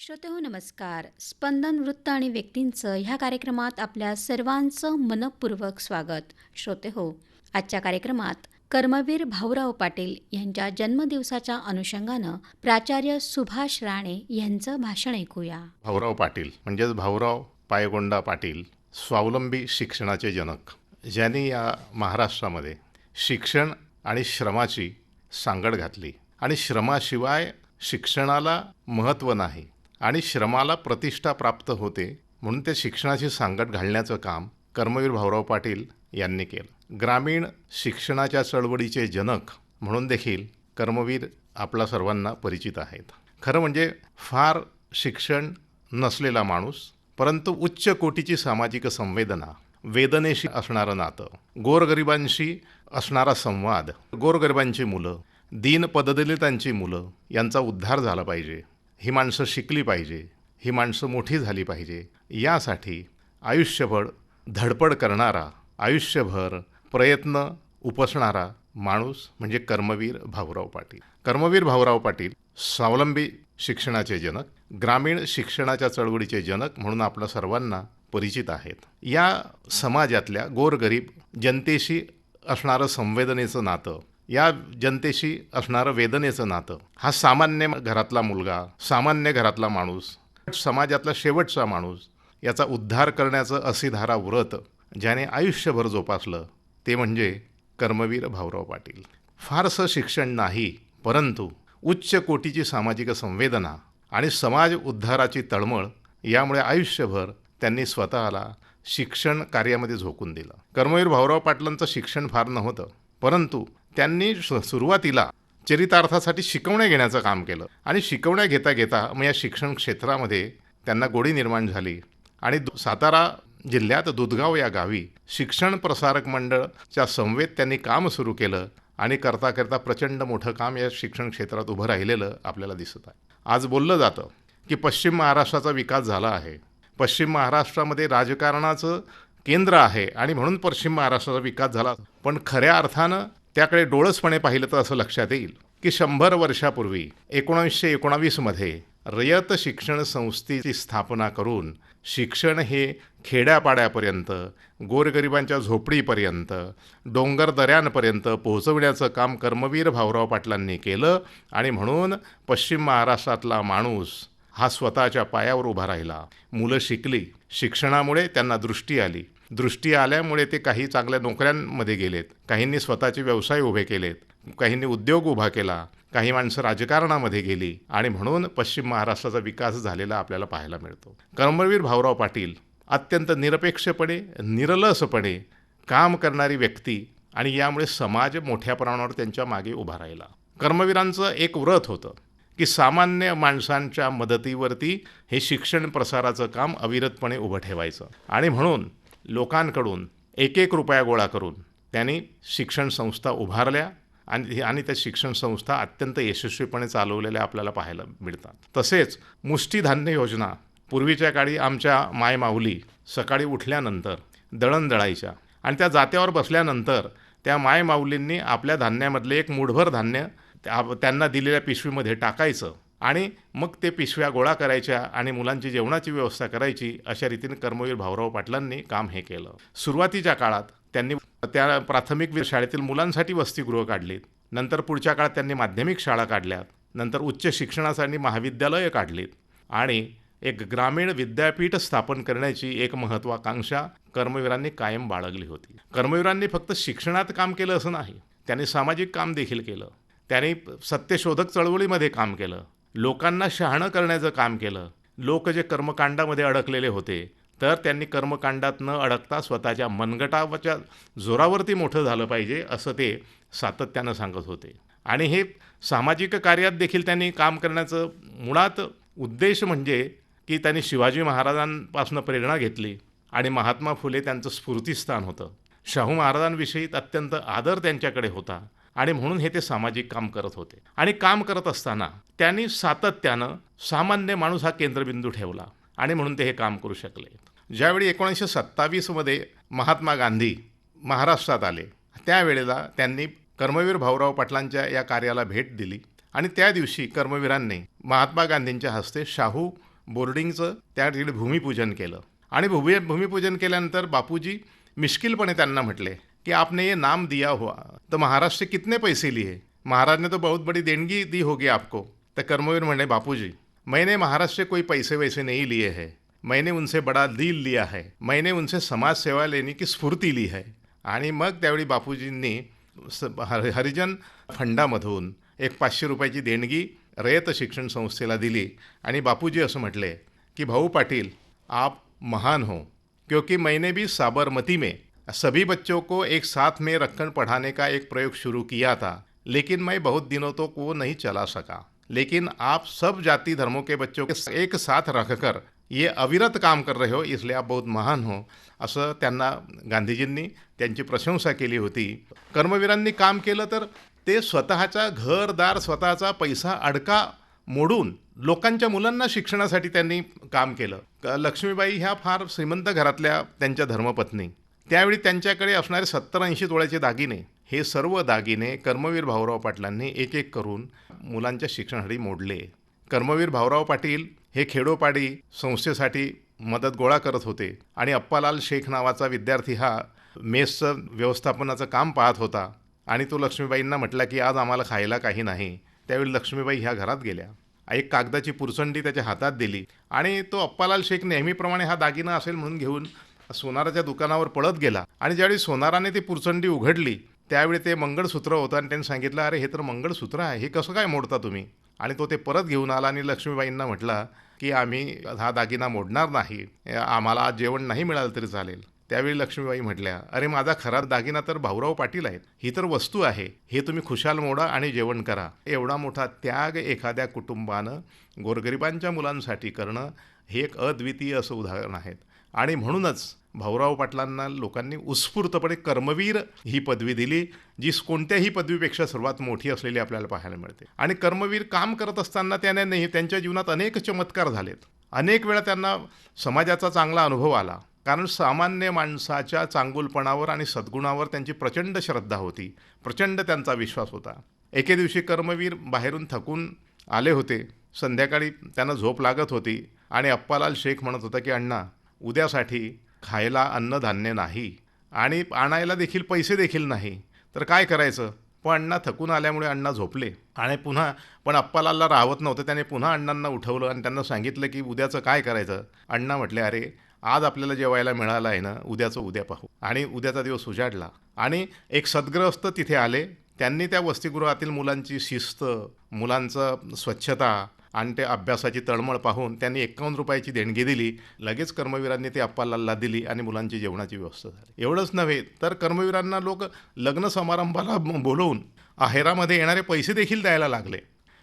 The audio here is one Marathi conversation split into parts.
श्रोते हो नमस्कार. स्पंदन वृत्त आणि व्यक्तींचं ह्या कार्यक्रमात आपल्या सर्वांचं मनपूर्वक स्वागत. श्रोते हो आजच्या कार्यक्रमात कर्मवीर भाऊराव पाटील यांच्या जन्मदिवसाच्या अनुषंगानं प्राचार्य सुभाष राणे यांचं भाषण ऐकूया. भाऊराव पाटील म्हणजेच भाऊराव पायगोंडा पाटील स्वावलंबी शिक्षणाचे जनक. ज्यांनी या महाराष्ट्रामध्ये शिक्षण आणि श्रमाची सांगड घातली. आणि श्रमाशिवाय शिक्षणाला महत्त्व नाही. आणि श्रमाला प्रतिष्ठा प्राप्त होते म्हणून ते शिक्षणाची सांगड घालण्याचं काम कर्मवीर भाऊराव पाटील यांनी केलं. ग्रामीण शिक्षणाच्या चळवळीचे जनक म्हणून देखील कर्मवीर आपला सर्वांना परिचित आहेत. खरं म्हणजे फार शिक्षण नसलेला माणूस परंतु उच्च कोटीची सामाजिक संवेदना वेदनेशी असणारं नातं गोरगरिबांशी असणारा संवाद गोरगरिबांची मुलं दीन पददलितांची मुलं यांचा उद्धार झाला पाहिजे. ही माणसं शिकली पाहिजे ही माणसं मोठी झाली पाहिजे. यासाठी आयुष्यभर धडपड करणारा आयुष्यभर प्रयत्न उपसणारा माणूस म्हणजे कर्मवीर भाऊराव पाटील. कर्मवीर भाऊराव पाटील स्वावलंबी शिक्षणाचे जनक ग्रामीण शिक्षणाच्या चळवळीचे जनक म्हणून आपल्या सर्वांना परिचित आहेत. या समाजातल्या गोरगरीब जनतेशी असणारं संवेदनेचं नातं या जनतेशी असणारं वेदनेचं नातं हा सामान्य घरातला मुलगा सामान्य घरातला माणूस समाजातला शेवटचा माणूस याचा उद्धार करण्याचं असीधारा व्रत ज्याने आयुष्यभर जोपासलं ते म्हणजे कर्मवीर भाऊराव पाटील. फारसं शिक्षण नाही परंतु उच्च कोटीची सामाजिक संवेदना आणि समाज उद्धाराची तळमळ यामुळे आयुष्यभर त्यांनी स्वतःला शिक्षण कार्यामध्ये झोकून दिलं. कर्मवीर भाऊराव पाटलांचं शिक्षण फार नव्हतं परंतु त्यांनी सु- सुरुवातीला चरितार्थासाठी शिकवण्या घेण्याचं काम केलं. आणि शिकवण्या घेता घेता मग या शिक्षण क्षेत्रामध्ये त्यांना गोडी निर्माण झाली. आणि दु- सातारा जिल्ह्यात दुधगाव या गावी शिक्षण प्रसारक मंडळच्या समवेत त्यांनी काम सुरू केलं आणि करता करता प्रचंड मोठं काम या शिक्षण क्षेत्रात उभं राहिलेलं आपल्याला दिसत आहे. आज बोललं जातं की पश्चिम महाराष्ट्राचा विकास झाला आहे. पश्चिम महाराष्ट्रामध्ये राजकारणाचं केंद्र आहे आणि म्हणून पश्चिम महाराष्ट्राचा विकास झाला. पण खऱ्या अर्थानं त्याकडे डोळसपणे पाहिलं तर असं लक्षात येईल की शंभर वर्षापूर्वी एकोणीसशे एकोणावीसमध्ये रयत शिक्षण संस्थेची स्थापना करून शिक्षण हे खेड्यापाड्यापर्यंत गोरगरिबांच्या झोपडीपर्यंत डोंगर दऱ्यांपर्यंत पोहोचविण्याचं काम कर्मवीर भाऊराव पाटलांनी केलं आणि म्हणून पश्चिम महाराष्ट्रातला माणूस हा स्वतःच्या पायावर उभा राहिला. मुलं शिकली. शिक्षणामुळे त्यांना दृष्टी आली. दृष्टी आल्यामुळे ते काही चांगल्या नोकऱ्यांमध्ये गेलेत. काहींनी स्वतःचे व्यवसाय उभे केलेत. काहींनी उद्योग उभा केला. काही माणसं राजकारणामध्ये गेली. आणि म्हणून पश्चिम महाराष्ट्राचा विकास झालेला आपल्याला पाहायला मिळतो. कर्मवीर भाऊराव पाटील अत्यंत निरपेक्षपणे निरलसपणे काम करणारी व्यक्ती आणि यामुळे समाज मोठ्या प्रमाणावर त्यांच्या मागे उभा राहिला. कर्मवीरांचं एक व्रत होतं की सामान्य माणसांच्या मदतीवरती हे शिक्षण प्रसाराचं काम अविरतपणे उभं ठेवायचं. आणि म्हणून लोकांकडून एक एक रुपया गोळा करून त्यांनी शिक्षण संस्था उभारल्या आणि आणि त्या शिक्षण संस्था अत्यंत यशस्वीपणे चालवलेल्या आपल्याला पाहायला मिळतात. तसेच मुष्टीधान्य योजना पूर्वीच्या काळी आमच्या मायमाऊली सकाळी उठल्यानंतर दळण दळायच्या आणि त्या जात्यावर बसल्यानंतर त्या मायमाऊलींनी आपल्या धान्यामधले एक मुठभर धान्य त्या- त्यांना दिलेल्या पिशवीमध्ये टाकायचं आणि मग ते पिशव्या गोळा करायच्या आणि मुलांची जेवणाची व्यवस्था करायची अशा रीतीने कर्मवीर भाऊराव पाटलांनी काम हे केलं. सुरुवातीच्या काळात त्यांनी त्या प्राथमिक शाळेतील मुलांसाठी वसतिगृह काढलीत. नंतर पुढच्या काळात त्यांनी माध्यमिक शाळा काढल्यात. नंतर उच्च शिक्षणासाठी महाविद्यालयं काढलीत. आणि एक ग्रामीण विद्यापीठ स्थापन करण्याची एक महत्त्वाकांक्षा कर्मवीरांनी कायम बाळगली होती. कर्मवीरांनी फक्त शिक्षणात काम केलं असं नाही त्यांनी सामाजिक काम देखील केलं. त्यांनी सत्यशोधक चळवळीमध्ये काम केलं. लोकांना शहाणं करण्याचं काम केलं. लोक जे कर्मकांडामध्ये अडकलेले होते तर त्यांनी कर्मकांडात न अडकता स्वतःच्या मनगटाच्या जोरावरती मोठं झालं पाहिजे असं ते सातत्यानं सांगत होते. आणि हे सामाजिक कार्यात देखील त्यांनी काम करण्याचं मुळात उद्देश म्हणजे की त्यांनी शिवाजी महाराजांपासून प्रेरणा घेतली आणि महात्मा फुले त्यांचं स्फूर्तिस्थान होतं. शाहू महाराजांविषयी अत्यंत आदर त्यांच्याकडे होता. आणि म्हणून हे ते सामाजिक काम करत होते. आणि काम करत असताना त्यांनी सातत्यानं सामान्य माणूस हा केंद्रबिंदू ठेवला आणि म्हणून ते हे काम करू शकले. ज्यावेळी एकोणीसशे सत्तावीसमध्ये महात्मा गांधी महाराष्ट्रात आले त्यावेळेला त्यांनी कर्मवीर भाऊराव पाटलांच्या या कार्याला भेट दिली आणि त्या दिवशी कर्मवीरांनी महात्मा गांधींच्या हस्ते शाहू बोर्डिंगचं त्या ठिकाणी भूमिपूजन केलं. आणि भूमी भूमिपूजन केल्यानंतर बापूजी मिश्किलपणे त्यांना म्हटले कि आपने ये नाम दिया हुआ। तो महाराज से कितने पैसे लिए? महाराज ने तो बहुत बड़ी देणगी दी होगी आपको। तो कर्मवीर म्हणे बापूजी मैंने महाराज से कोई पैसे वैसे नहीं लिए हैं। मैंने उनसे बड़ा दिल लिया है। मैंने उनसे समाज सेवा लेने की स्फूर्ती ली है। आणि मग त्यावेळी बापूजींनी हर- हरिजन फंडामधून एक पाचशे रुपयाची देणगी रयत शिक्षण संस्थेला दिली. आणि बापूजी असं म्हटले की भाऊ पाटील आप महान हो क्योंकि मैंने भी साबरमती में सभी बच्चों को एक साथ में रखकर पढ़ाने का एक प्रयोग शुरू किया था लेकिन मैं बहुत दिनों तक वो नहीं चला सका। लेकिन आप सब जाति धर्मों के बच्चों के एक साथ रखकर ये अविरत काम कर रहे हो इसलिए आप बहुत महान हो। असं त्यांना गांधीजींनी त्यांची प्रशंसा केली होती। कर्मवीरांनी काम केलं तर ते स्वतःचा घरदार स्वतःचा पैसा अडका मोडून लोकांच्या मुलांना शिक्षणासाठी त्यांनी काम केलं. लक्ष्मीबाई ह्या फार श्रीमंत घरातल्या त्यांच्या धर्मपत्नी. त्यावेळी त्यांच्याकडे असणारे सत्तर ऐंशी तोळ्याचे दागिने हे सर्व दागिने कर्मवीर भाऊराव पाटलांनी एक एक करून मुलांच्या शिक्षणासाठी मोडले. कर्मवीर भाऊराव पाटील हे खेडोपाडी संस्थेसाठी मदत गोळा करत होते आणि अप्पालाल शेख नावाचा विद्यार्थी हा मेसचं व्यवस्थापनाचं काम पाहत होता आणि तो लक्ष्मीबाईंना म्हटला की आज आम्हाला खायला काही नाही. त्यावेळी लक्ष्मीबाई ह्या घरात गेल्या. एक कागदाची पुरसंडी त्याच्या हातात दिली आणि तो अप्पालाल शेख नेहमीप्रमाणे हा दागिना असेल म्हणून घेऊन सोनाराच्या दुकानावर पळत गेला आणि ज्यावेळी सोनाराने ती पुरचंडी उघडली त्यावेळी ते मंगळसूत्र होतं आणि त्यांनी सांगितलं अरे हे तर मंगळसूत्र आहे हे कसं काय मोडता तुम्ही? आणि तो ते परत घेऊन आला आणि लक्ष्मीबाईंना म्हटला की आम्ही हा दागिना मोडणार नाही आम्हाला आज जेवण नाही मिळालं तरी चालेल. त्यावेळी लक्ष्मीबाई म्हटल्या अरे माझा खरा दागिना तर भाऊराव पाटील आहेत ही तर वस्तू आहे हे तुम्ही खुशाल मोडा आणि जेवण करा. एवढा मोठा त्याग एखाद्या कुटुंबानं गोरगरिबांच्या मुलांसाठी करणं हे एक अद्वितीय असं उदाहरण आहेत आणि म्हणूनच भाऊराव पाटलांना लोकांनी उत्स्फूर्तपणे कर्मवीर ही पदवी दिली जी कोणत्याही पदवीपेक्षा सर्वात मोठी असलेली आपल्याला पाहायला मिळते. आणि कर्मवीर काम करत असताना त्याने नाही त्यांच्या जीवनात अनेक चमत्कार झालेत. अनेक वेळा त्यांना समाजाचा चांगला अनुभव आला. कारण सामान्य माणसाच्या चांगुलपणावर आणि सद्गुणावर त्यांची प्रचंड श्रद्धा होती. प्रचंड त्यांचा विश्वास होता. एके दिवशी कर्मवीर बाहेरून थकून आले होते. संध्याकाळी त्यांना झोप लागत होती आणि अप्पालाल शेख म्हणत होता की अण्णा उद्यासाठी खायला अन्नधान्य नाही आणि आणायला देखील पैसे देखील नाही. तर काय करायचं? पण अण्णा थकून आल्यामुळे अण्णा झोपले. आणि पुन्हा पण अप्पालालला राहत नव्हतं. त्याने पुन्हा अण्णांना उठवलं आणि त्यांना सांगितलं की उद्याचं काय करायचं? अण्णा म्हटले अरे आज आपल्याला जेवायला मिळालं आहे ना उद्याचं उद्या पाहू. आणि उद्याचा दिवस उजाडला. आणि एक सद्ग्रस्त तिथे आले. त्यांनी त्या वसतिगृहातील मुलांची शिस्त मुलांचं स्वच्छता आणि ते अभ्यासाची तळमळ पाहून त्यांनी एकावन्न रुपयाची देणगी दिली. लगेच कर्मवीरांनी ते अप्पालालला दिली आणि मुलांची जेवणाची व्यवस्था झाली. एवढंच नव्हे तर कर्मवीरांना लोक लग्न समारंभाला बोलवून आहेरामध्ये येणारे पैसे देखील द्यायला लागले.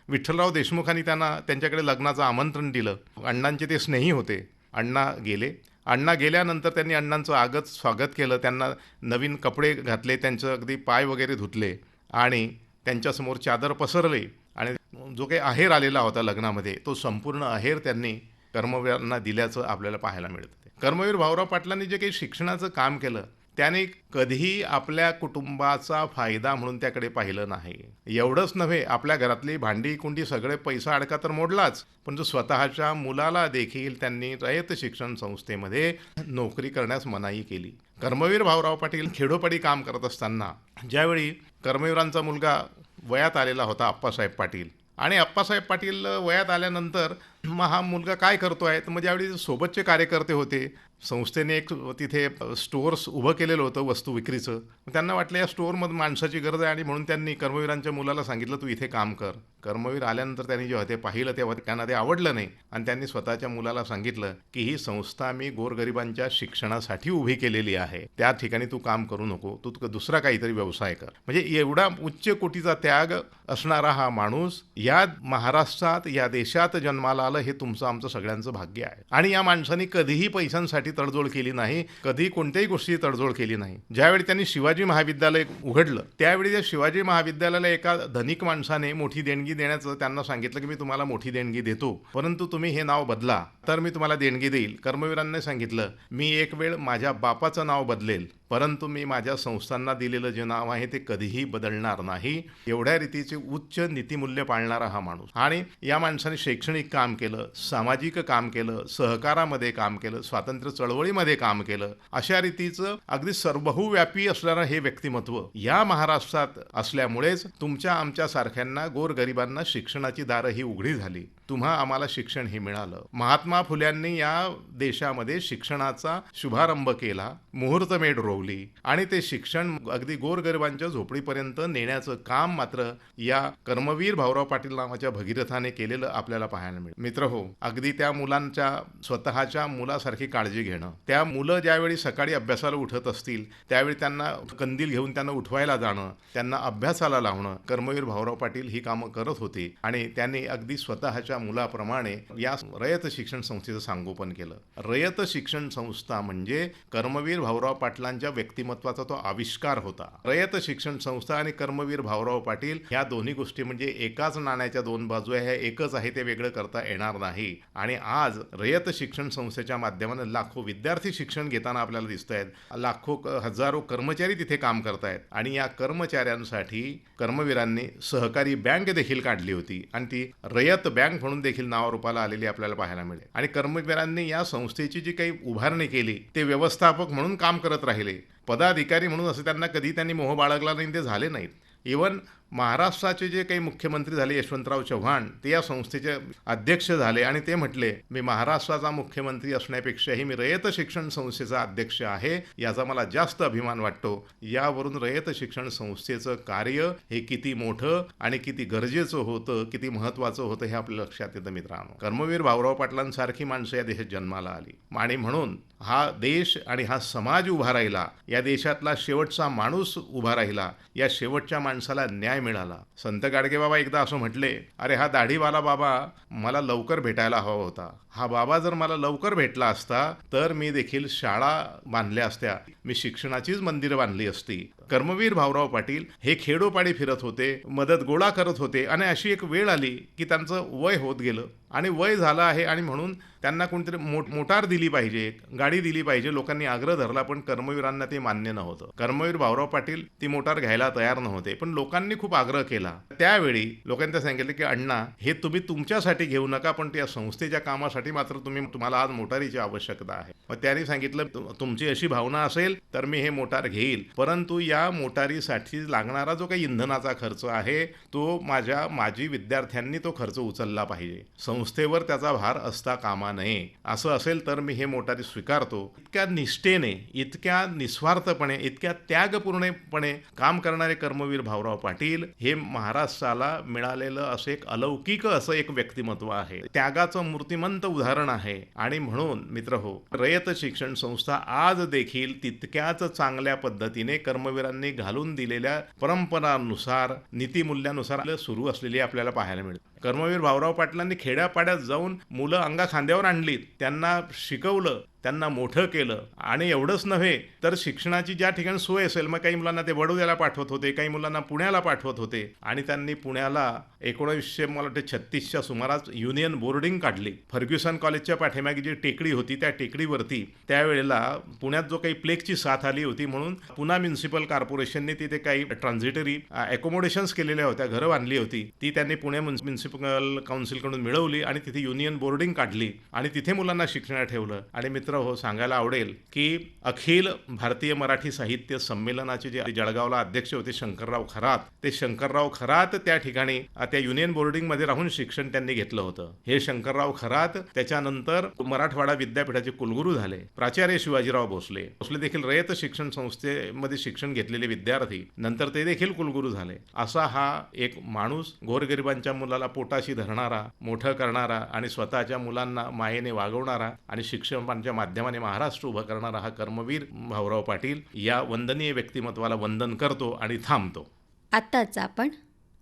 विठ्ठलराव देशमुखांनी त्यांना त्यांच्याकडे लग्नाचं आमंत्रण दिलं. अण्णांचे ते स्नेही होते. अण्णा गेले. अण्णा गेल्यानंतर त्यांनी अण्णांचं आगत स्वागत केलं. त्यांना नवीन कपडे घातले त्यांचं अगदी पाय वगैरे धुतले आणि त्यांच्यासमोर चादर पसरली. आणि जो काही आहेर आलेला होता लग्नामध्ये तो संपूर्ण आहेर त्यांनी कर्मवीरांना दिल्याचं आपल्याला पाहायला मिळतं. कर्मवीर भाऊराव पाटलांनी जे काही शिक्षणाचं काम केलं त्याने कधीही आपल्या कुटुंबाचा फायदा म्हणून त्याकडे पाहिलं नाही. एवढंच नव्हे आपल्या घरातली भांडी कुंडी सगळे पैसा अडका तर मोडलाच पण जो स्वतःच्या मुलाला देखील त्यांनी रयत शिक्षण संस्थेमध्ये नोकरी करण्यास मनाई केली. कर्मवीर भाऊराव पाटील खेडोपाडी काम करत असताना ज्यावेळी कर्मवीरांचा मुलगा वयात आलेला होता आप्पासाहेब पाटील. आणि अप्पासाहेब पाटील वयात आल्यानंतर मग हा मुलगा काय करतो आहे तर मग ज्यावेळी सोबतचे कार्यकर्ते होते संस्थेने एक तिथे स्टोअर्स उभं केलेलं होतं वस्तू विक्रीचं. त्यांना वाटलं या स्टोअरमध्ये माणसाची गरज आहे आणि म्हणून त्यांनी कर्मवीरांच्या मुलाला सांगितलं तू इथे काम कर. कर्मवीर आल्यानंतर त्यांनी जेव्हा ते पाहिलं तेव्हा त्यांना ते आवडलं नाही. आणि त्यांनी स्वतःच्या मुलाला सांगितलं की ही संस्था मी गोरगरिबांच्या शिक्षणासाठी उभी केलेली आहे. त्या ठिकाणी तू काम करू नको. तू तू दुसरा काहीतरी व्यवसाय कर. म्हणजे एवढा उच्च कोटीचा त्याग असणारा हा माणूस या महाराष्ट्रात या देशात जन्माला आलं हे तुमचं आमचं सगळ्यांचं भाग्य आहे. आणि या माणसाने कधीही पैशांसाठी तडजोड केली नाही कधी कोणत्याही गोष्टी तडजोड केली नाही. ज्यावेळी त्यांनी शिवाजी महाविद्यालय उघडलं त्यावेळी त्या शिवाजी महाविद्यालयाला एका धनिक माणसाने मोठी देणगी देण्याचं त्यांना सांगितलं की मी तुम्हाला मोठी देणगी देतो परंतु तुम्ही हे नाव बदला तर मी तुम्हाला देणगी देईल. कर्मवीरांनी सांगितलं मी एक वेळ माझ्या बापाचं नाव बदलेल. परंतु मी माझ्या संस्थांना दिलेलं जे नाव आहे ते कधीही बदलणार नाही. एवढ्या रीतीचे उच्च नीतिमूल्य पाळणारा हा माणूस. आणि या माणसाने शैक्षणिक काम केलं सामाजिक काम केलं सहकारामध्ये काम केलं स्वातंत्र्य चळवळीमध्ये काम केलं अशा रीतीचं अगदी सर्वहुव्यापी असणारं हे व्यक्तिमत्व या महाराष्ट्रात असल्यामुळेच तुमच्या आमच्या सारख्यांना गोरगरिबांना शिक्षणाची दारं ही उघडी झाली. तुम्हा आम्हाला शिक्षण हे मिळालं. महात्मा फुल्यांनी या देशामध्ये शिक्षणाचा शुभारंभ केला मुहूर्तमेढ रोवली आणि ते शिक्षण अगदी गोरगरिबांच्या झोपडीपर्यंत नेण्याचं काम मात्र या कर्मवीर भाऊराव पाटील नावाच्या भगीरथाने केलेलं आपल्याला पाहायला मिळेल मित्र हो अगदी त्या मुलांच्या स्वतःच्या मुलासारखी काळजी घेणं. त्या मुलं ज्यावेळी सकाळी अभ्यासाला उठत असतील त्यावेळी त्यांना कंदील घेऊन त्यांना उठवायला जाणं त्यांना अभ्यासाला लावणं कर्मवीर भाऊराव पाटील ही कामं करत होते आणि त्यांनी अगदी स्वतःच्या मुलाप्रमाणे या रयत शिक्षण संस्थेचं सांगोपन केलं. रयत शिक्षण संस्था म्हणजे कर्मवीर भाऊराव पाटलांच्या व्यक्तिमत्वाचा तो आविष्कार होता. रयत शिक्षण संस्था आणि कर्मवीर भाऊराव पाटील ह्या दोन्ही गोष्टी म्हणजे एकाच नाण्याच्या दोन बाजू आहे ह्या एकच आहे ते वेगळं करता येणार नाही. आणि आज रयत शिक्षण संस्थेच्या माध्यमाने लाखो विद्यार्थी शिक्षण घेताना आपल्याला दिसत आहेत लाखो हजारो कर्मचारी तिथे काम करतायत. आणि या कर्मचाऱ्यांसाठी कर्मवीरांनी सहकारी बँक देखील काढली होती. आणि ती रयत बँक म्हणून देखील नावारूपाला आलेली आपल्याला पाहायला मिळेल. आणि कर्मवीरांनी या संस्थेची जी काही उभारणी केली ते व्यवस्थापक म्हणून काम करत राहिले. पदाधिकारी म्हणून असं त्यांना कधी त्यांनी मोह बाळगला नाही ते झाले नाहीत. इवन महाराष्ट्राचे जे काही मुख्यमंत्री झाले यशवंतराव चव्हाण ते या संस्थेचे अध्यक्ष झाले आणि ते म्हटले मी महाराष्ट्राचा मुख्यमंत्री असण्यापेक्षाही मी रयत शिक्षण संस्थेचा अध्यक्ष आहे याचा मला जास्त अभिमान वाटतो. यावरून रयत शिक्षण संस्थेचं कार्य हे किती मोठं आणि किती गरजेचं होतं किती महत्वाचं होतं हे आपल्या लक्षात येतं मित्रांनो. कर्मवीर भाऊराव पाटलांसारखी माणसं या देशात जन्माला आली. आणि म्हणून हा देश आणि हा समाज उभा राहिला या देशातला शेवटचा माणूस उभा राहिला या शेवटच्या माणसाला न्याय मिळाला. संत गाडगे बाबा एकदा असं म्हटले अरे हा दाढीवाला बाबा मला लवकर भेटायला हवा होता. हा बाबा जर मला लवकर भेटला असता तर मी देखील शाळा बांधल्या असत्या. मी शिक्षणाचीच मंदिरं बांधली असती. कर्मवीर भाऊराव पाटील हे खेडोपाडी फिरत होते मदत गोळा करत होते आणि अशी एक वेळ आली की त्यांचं वय होत गेलं. आणि वय झालं आहे आणि म्हणून त्यांना कोणतरी मोट मोटार दिली पाहिजे गाडी दिली पाहिजे लोकांनी आग्रह धरला पण कर्मवीरांना ते मान्य नव्हतं. कर्मवीर भाऊराव पाटील ती मोटार घ्यायला तयार नव्हते पण लोकांनी खूप आग्रह केला. त्यावेळी लोकांनी सांगितलं की अण्णा हे तुम्ही तुमच्यासाठी घेऊ नका पण त्या संस्थेच्या कामासाठी मात्र तुम्ही तुम्हाला आज मोटारीची आवश्यकता आहे. मग त्यांनी सांगितलं तुमची अशी भावना असेल तर मी हे मोटार घेईल. परंतु या या मोटारीसाठी लागणारा जो काही इंधनाचा खर्च आहे तो माझ्या माजी विद्यार्थ्यांनी तो खर्च उचलला पाहिजे. संस्थेवर त्याचा भार असता कामा नये. असं असेल तर मी हे मोटारी स्वीकारतो. इतक्या निष्ठेने इतक्या निस्वार्थपणे इतक्या त्यागपूर्णपणे काम करणारे कर्मवीर भाऊराव पाटील हे महाराष्ट्राला मिळालेलं असं एक अलौकिक असं एक व्यक्तिमत्व आहे. त्यागाचं मूर्तिमंत उदाहरण आहे. आणि म्हणून मित्र हो रयत शिक्षण संस्था आज देखील तितक्याच चांगल्या पद्धतीने कर्मवीर कर्मवीरांनी घालून दिलेल्या परंपरानुसार नीतीमूल्यानुसार सुरू असलेली आपल्याला पाहायला मिळते कर्मवीर भाऊराव पाटलांनी खेड्यापाड्यात जाऊन मुलं अंगा खांद्यावर आणलीत. त्यांना शिकवलं त्यांना मोठं केलं. आणि एवढंच नव्हे तर शिक्षणाची ज्या ठिकाणी सोय असेल मग काही मुलांना ते वडोद्याला पाठवत होते काही मुलांना पुण्याला पाठवत होते. आणि त्यांनी पुण्याला एकोणीसशे मला वाटतं छत्तीसच्या सुमारास युनियन बोर्डिंग काढली. फर्ग्युसन कॉलेजच्या पाठीमागे जी टेकडी होती त्या टेकडीवरती त्यावेळेला पुण्यात जो काही प्लेगची साथ आली होती म्हणून पुन्हा म्युन्सिपल कॉर्पोरेशनने तिथे काही ट्रान्झिटरी अकोमोडेशन्स केलेल्या होत्या घरं बांधली होती. ती त्यांनी पुणे म्युन्सिपल काउन्सिलकडून मिळवली आणि तिथे युनियन बोर्डिंग काढली. आणि तिथे मुलांना शिक्षणात ठेवलं. आणि मित्र हो सांगायला आवडेल की अखिल भारतीय मराठी साहित्य संमेलनाचे जे जळगावला अध्यक्ष होते शंकरराव खरात ते शंकरराव खरात त्या ठिकाणी त्या युनियन बोर्डिंगमध्ये राहून शिक्षण त्यांनी घेतलं होतं. हे शंकरराव खरात त्याच्यानंतर मराठवाडा विद्यापीठाचे कुलगुरू झाले प्राचार्य शिवाजीराव भोसले. भोसले देखील रयत शिक्षण संस्थेमध्ये शिक्षण घेतलेले विद्यार्थी नंतर ते देखील कुलगुरू झाले. असा हा एक माणूस गोरगरिबांच्या मुलाला पोटाशी धरणारा मोठं करणारा आणि स्वतःच्या मुलांना मायेने वागवणारा आणि शिक्षकांच्या माध्यमाने महाराष्ट्र उभं करणारा हा कर्मवीर भाऊराव पाटील या वंदनीय व्यक्तिमत्वाला वंदन करतो आणि थांबतो. आत्ताच आपण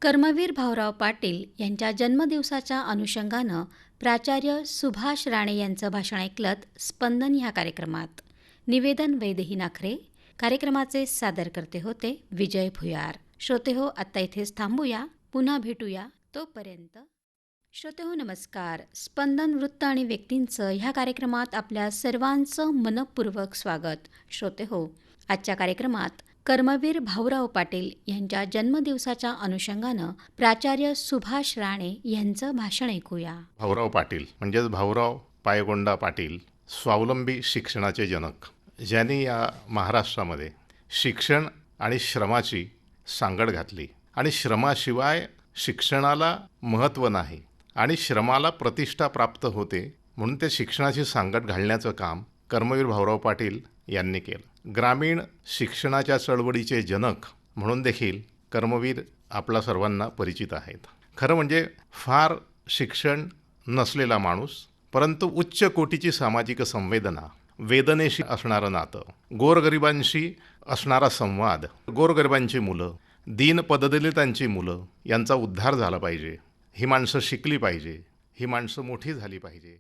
कर्मवीर भाऊराव पाटील यांच्या जन्मदिवसाच्या अनुषंगानं प्राचार्य सुभाष राणे यांचं भाषण ऐकलत स्पंदन ह्या कार्यक्रमात. निवेदन वैदही नाखरे. कार्यक्रमाचे सादर करते होते विजय भुयार. श्रोते हो आत्ता इथेच थांबूया. पुन्हा भेटूया तोपर्यंत. श्रोते हो नमस्कार. स्पंदन वृत्त आणि व्यक्तींचं ह्या कार्यक्रमात आपल्या सर्वांचं मनपूर्वक स्वागत. श्रोते हो आजच्या कार्यक्रमात कर्मवीर भाऊराव पाटील यांच्या जन्मदिवसाच्या अनुषंगानं प्राचार्य सुभाष राणे यांचं भाषण ऐकूया. भाऊराव पाटील म्हणजेच भाऊराव पायगोंडा पाटील स्वावलंबी शिक्षणाचे जनक. ज्यांनी या महाराष्ट्रामध्ये शिक्षण आणि श्रमाची सांगड घातली. आणि श्रमाशिवाय शिक्षणाला महत्त्व नाही. आणि श्रमाला प्रतिष्ठा प्राप्त होते म्हणून ते शिक्षणाची सांगड घालण्याचं काम कर्मवीर भाऊराव पाटील यांनी केलं. ग्रामीण शिक्षणाच्या चळवळीचे जनक म्हणून देखील कर्मवीर आपला सर्वांना परिचित आहेत. खरं म्हणजे फार शिक्षण नसलेला माणूस परंतु उच्च कोटीची सामाजिक संवेदना वेदनेशी असणारं नातं गोरगरिबांशी असणारा संवाद गोरगरिबांची मुलं दीन पददलितांची मुलं यांचा उद्धार झाला पाहिजे. ही माणसं शिकली पाहिजे ही माणसं मोठी झाली पाहिजे.